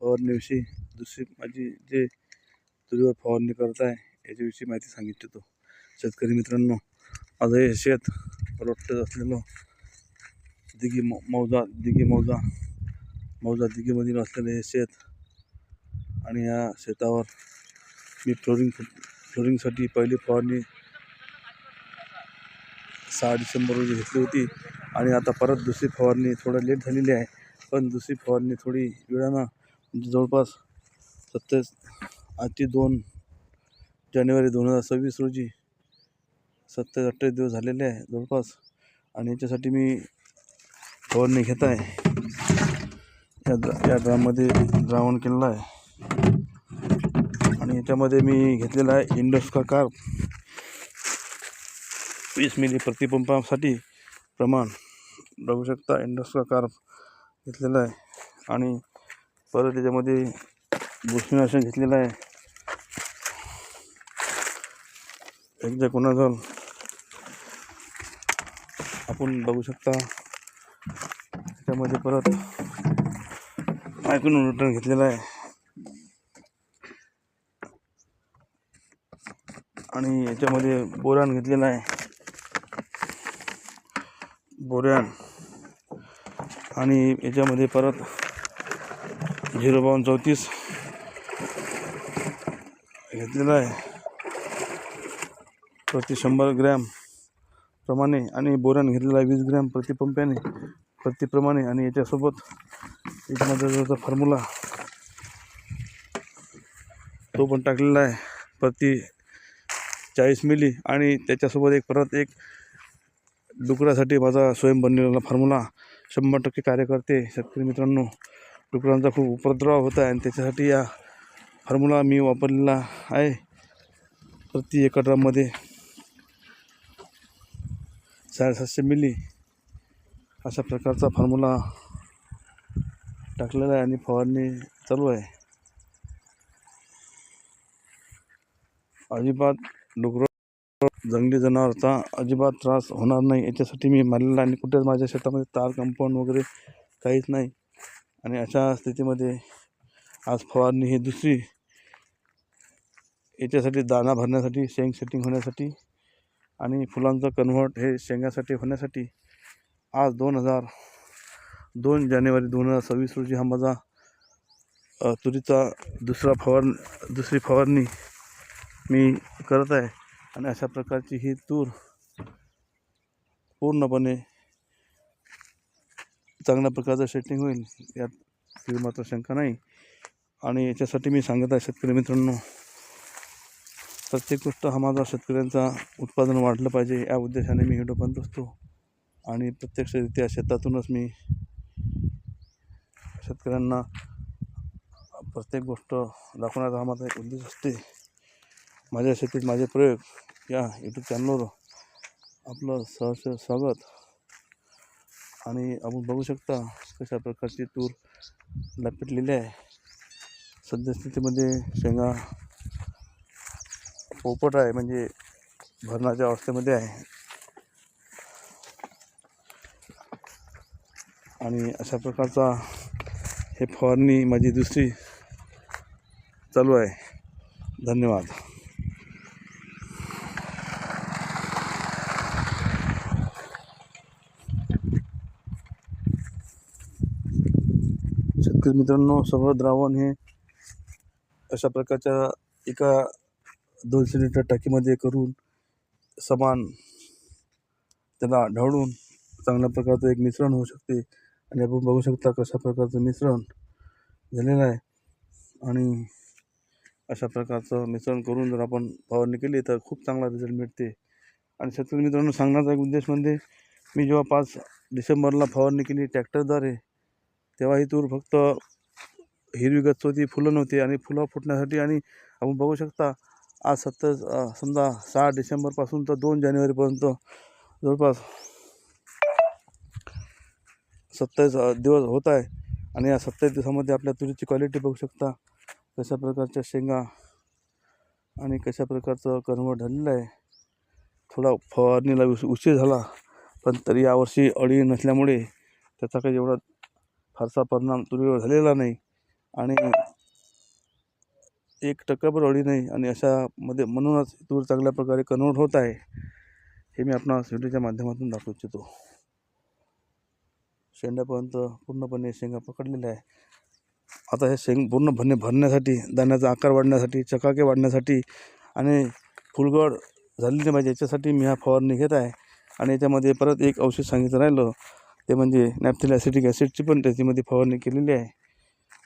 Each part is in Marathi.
फवारणीविषयी दुसरी माझी जे तुरीवर फवारणी करत आहे याच्याविषयी माहिती सांगितली तो। शेतकरी मित्रांनो माझं हे शेत रोट्यात असलेलं दिघी मौ मौजा दिघी मौजा मौजा दिघीमधील असलेलं हे शेत आणि या शेतावर मी फ्लोरिंग फ्लोरिंगसाठी पहिली फवारणी सहा डिसेंबर रोजी घेतली होती आणि आता परत दुसरी फवारणी थोडं लेट झालेली आहे पण दुसरी फवारणी थोडी वेळानं जवळपास सत्तावीस आजची दोन जानेवारी दोन हजार सव्वीस रोजी सत्तावीस अठ्ठावीस दिवस झालेले आहे जवळपास. आणि याच्यासाठी मी फवारणी घेत आहे. या द्रा या ड्राममध्ये द्रावण केलेलं आहे. आणि याच्यामध्ये मी घेतलेला आहे इंडोस्का कार्प. वीस मिली प्रतिपंपासाठी प्रमाण. बघू शकता इंडोस्का कार्प घेतलेला आहे. आणि परत त्याच्यामध्ये बुरशीनाशक घेतलेलं आहे. एकदा कोणाजवळ आपण बघू शकता. त्याच्यामध्ये परत ऐकून रिटर्न घेतलेला आहे. आणि याच्यामध्ये बोरान घेतलेला आहे. बोऱ्यान आणि याच्यामध्ये परत झिरो बावन्न चौतीस. घेतलेला आहे. प्रति शंभर ग्रॅम प्रमाणे आणि बोरॅन घेतलेला आहे वीस ग्रॅम प्रतिपंप्याने प्रतिप्रमाणे आणि याच्यासोबत याच्यामध्ये जो फॉर्म्युला तो पण टाकलेला आहे. प्रति चाळीस मिली आणि त्याच्यासोबत एक परत एक डुकरासाठी माझा स्वयं बनलेला फॉर्म्युला शंभर टक्के कार्य करते शेतकरी मित्रांनो डुकरांचा खूप उपद्रव होत आहे आणि त्याच्यासाठी या फॉर्म्युला मी वापरलेला आहे. प्रति एका साडेसातशे मिली अशा प्रकारचा फॉर्म्युला टाकलेला आहे आणि फवारणी चालू आहे. अजिबात डुकर जंगली जनावरचा अजिबात त्रास होणार नाही. याच्यासाठी मी मारलेला आणि कुठेच माझ्या शेतामध्ये तार कंपाऊंड वगैरे काहीच नाही. आणि अशा स्थितीमध्ये आज फवारणी ही दुसरी याच्यासाठी दाणा भरण्यासाठी शेंग सेटिंग होण्यासाठी आणि फुलांचं कन्व्हर्ट हे शेंगासाठी होण्यासाठी आज दोन हजार दोन जानेवारी दोन हजार सव्वीस रोजी हा माझा तुरीचा दुसरा फवार दुसरी फवारणी मी करत आहे. आणि अशा प्रकारची ही तूर पूर्णपणे चांगल्या प्रकारचं सेटिंग होईल यात मात्र शंका नाही. आणि याच्यासाठी मी सांगत आहे शेतकरी मित्रांनो प्रत्येक गोष्ट हा माझा शेतकऱ्यांचा उत्पादन वाढलं पाहिजे या उद्देशाने मी व्हिडिओ बनत असतो आणि प्रत्यक्षरित्या शेतातूनच मी शेतकऱ्यांना प्रत्येक गोष्ट दाखवण्याचा हा माझा एक उद्देश असते. माझ्या शेतीत माझे प्रयोग या यूट्यूब चॅनलवर आपलं सहर्ष स्वागत. आणि आपण बघू शकता कशा प्रकारची तूर लपेटलेली आहे. सद्यस्थितीमध्ये शेंगा पोपट आहे म्हणजे भरणाच्या अवस्थेमध्ये आहे. आणि अशा प्रकारचा हे फवारणी माझी दुसरी चालू आहे. धन्यवाद. शेतकरी मित्रांनो सगळं द्रावण हे अशा प्रकारच्या एका दोनशे लिटर टाकीमध्ये करून समान त्याला ढवळून चांगल्या प्रकारचं एक मिश्रण होऊ शकते. आणि आपण बघू शकता कशा प्रकारचं मिश्रण झालेलं आहे. आणि अशा प्रकारचं मिश्रण करून जर आपण फवारणी केली तर खूप चांगला रिझल्ट मिळते. आणि शेतकरी मित्रांनो सांगण्याचा एक उद्देश म्हणजे मी जेव्हा पाच डिसेंबरला फवारणी केली ट्रॅक्टरद्वारे तेव्हा ही तूर फक्त हिरवी गच्च होती फुलं नव्हती आणि फुलं फुटण्यासाठी आणि आपण बघू शकता आज सत्तावीस समजा सहा डिसेंबरपासून तर दोन जानेवारीपर्यंत जवळपास सत्तावीस दिवस होत आहे आणि या सत्तावीस दिवसामध्ये आपल्या तुरीची क्वालिटी बघू शकता कशा प्रकारच्या शेंगा आणि कशा प्रकारचं कन्वर्ट झालेलं आहे. थोडा फवारणीला उशीर झाला पण तरी यावर्षी अळी नसल्यामुळे त्याचा काही एवढा फारसा परिणाम तुरीवर झालेला नाही. आणि एक टक्काभर वाढली नाही आणि अशामध्ये म्हणूनच तूर चांगल्या प्रकारे कन्वर्ट होत आहे हे मी आपणास व्हिडिओच्या माध्यमातून दाखवू इच्छितो. शेंड्यापर्यंत पूर्णपणे शेंगा पकडलेल्या आहे. आता हे शेंग पूर्ण भरणे भरण्यासाठी दाण्याचा आकार वाढण्यासाठी चकाके वाढण्यासाठी आणि फुलगड झालेली पाहिजे याच्यासाठी मी हा फवारणी घेत आहे. आणि याच्यामध्ये परत एक औषध सांगितलं राहिलं ते म्हणजे नॅपथिल ॲसिटिक ॲसिडची पण त्याच्यामध्ये फवारणी केलेली आहे.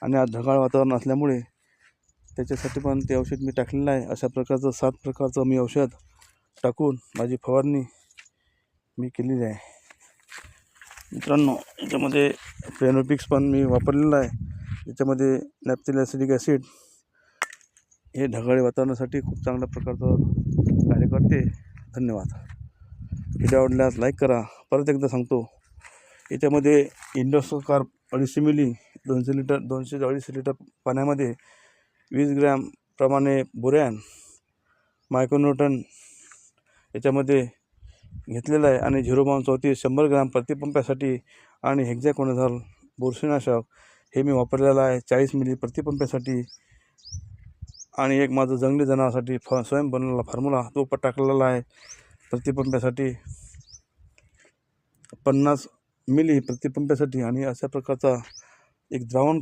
आणि आज ढगाळ वातावरण असल्यामुळे त्याच्यासाठी पण ते औषध मी टाकलेलं आहे. अशा प्रकारचं सात प्रकारचं मी औषध टाकून माझी फवारणी मी केलेली आहे. मित्रांनो याच्यामध्ये प्रेनोपिक्स पण मी वापरलेलं आहे. याच्यामध्ये नॅपथिल ॲसिडिक ॲसिड हे ढगाळी वातावरणासाठी खूप चांगल्या प्रकारचं कार्य करते. धन्यवाद. व्हिडिओ आवडल्यास लाईक करा. परत एकदा सांगतो. याच्यामध्ये इंडोसोकार अडीचशे मिली दोनशे लिटर दोनशे अडीचशे लिटर पाण्यामध्ये वीस ग्रॅम प्रमाणे बोरॅन मायक्रोन्यूटन याच्यामध्ये घेतलेलं आहे आणि झिरो बावन चौतीस शंभर ग्रॅम प्रतिपंपासाठी आणि हेक्झॅकोनझॉल बुरशीनाशक हे मी वापरलेलं आहे. चाळीस मिली प्रतिपंपासाठी आणि एक माझं जंगली जनावरासाठी फ स्वयं बनवलेला फॉर्म्युला तो पण टाकलेला आहे. प्रतिपंपासाठी पन्नास मिली प्रतिपंपासाठी आणि अशा प्रकारचा एक द्रावण